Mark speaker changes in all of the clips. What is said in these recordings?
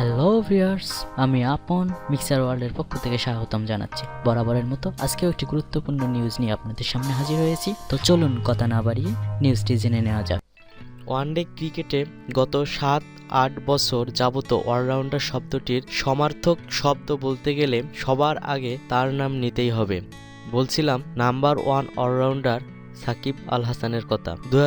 Speaker 1: Hello viewers আমি আপন mixer ওয়ার্ল্ডের পক্ষ থেকে স্বাগতম জানাচ্ছি। বরাবরের মতো আজকেও একটি গুরুত্বপূর্ণ নিউজ নিয়ে আপনাদের সামনে হাজির হয়েছি। তো চলুন কথা না বাড়িয়ে নিউজটি জেনে নেওয়া যাক।
Speaker 2: ওয়ানডে ক্রিকেটে গত সাত, আট বছর যাবত অলরাউন্ডার শব্দটির সমার্থক শব্দ বলতে গেলে সবার আগে তার নাম নিতেই হবে। বলছিলাম number one allrounder Shakib Al হাসানের কথা। দু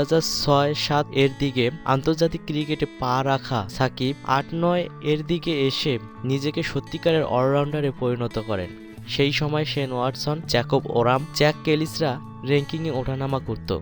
Speaker 2: ছয় সাত এর দিকে আন্তর্জাতিক ক্রিকেটে পা রাখা সাকিব আট নয় এর দিকে এসে নিজেকে সত্যিকারের অলরাউন্ডারে পরিণত করেন। সেই সময় Shane Watson, Jacob Oram, Jacques কেলিসরা র্যাঙ্কিংয়ে ওঠানামা করত।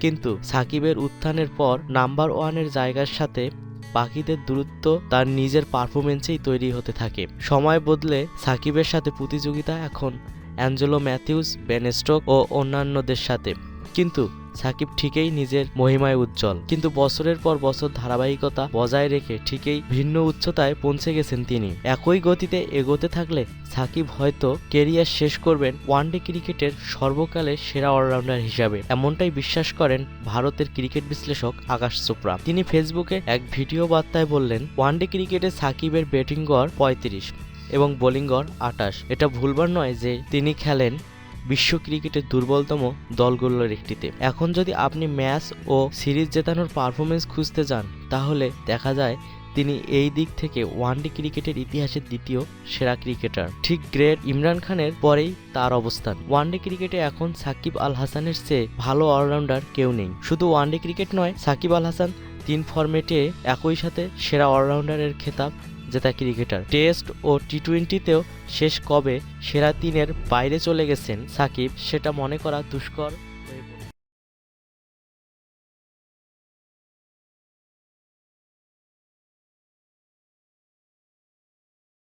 Speaker 2: কিন্তু সাকিবের উত্থানের পর নাম্বার ওয়ানের জায়গার সাথে বাকিদের দূরত্ব তার নিজের পারফরমেন্সেই তৈরি হতে থাকে। সময় বদলে সাকিবের সাথে প্রতিযোগিতা এখন অ্যাঞ্জেলো ম্যাথিউস, বেন স্টোক ও অন্যান্যদের সাথে। কিন্তু সাকিব ঠিকই নিজের মহিমায় উজ্জ্বল। কিন্তু বছরের পর বছর ধারাবাহিকতা বজায় রেখে ঠিকই ভিন্ন উচ্চতায় পৌঁছে গেছেন তিনি। একই গতিতে এগোতে থাকলে সাকিব হয়তো কেরিয়ার শেষ করবেন ওয়ানডে ক্রিকেটের সর্বকালের সেরা অলরাউন্ডার হিসাবে। এমনটাই বিশ্বাস করেন ভারতের ক্রিকেট বিশ্লেষক আকাশ চোপড়া। তিনি ফেসবুকে এক ভিডিও বার্তায় বললেন, ওয়ানডে ক্রিকেটে সাকিবের ব্যাটিং গড় পঁয়ত্রিশ এবং বোলিং গড় আটাশ এটা ভুলবার নয় যে তিনি খেলেন বিশ্ব ক্রিকেটের দুর্বলতম দলগুলোর একটিতে। এখন যদি আপনি ম্যাচ ও সিরিজ জেতানোর পারফরমেন্স খুঁজতে যান, তাহলে দেখা যায় তিনি এই দিক থেকে ওয়ানডে ক্রিকেটের ইতিহাসের দ্বিতীয় সেরা ক্রিকেটার। ঠিক গ্রেট ইমরান খানের পরেই তার অবস্থান। ওয়ানডে ক্রিকেটে এখন সাকিব আল হাসানের চেয়ে ভালো অলরাউন্ডার কেউ নেই। শুধু ওয়ানডে ক্রিকেট নয়, সাকিব আল হাসান তিন ফরম্যাটে একই সাথে সেরা অলরাউন্ডারের খেতাব জেতা ক্রিকেটার। টেস্ট ও টি টোয়েন্টিতেও শেষ কবে সেরা তিনের বাইরে চলে গেছেন সাকিব, সেটা মনে করা দুষ্কর।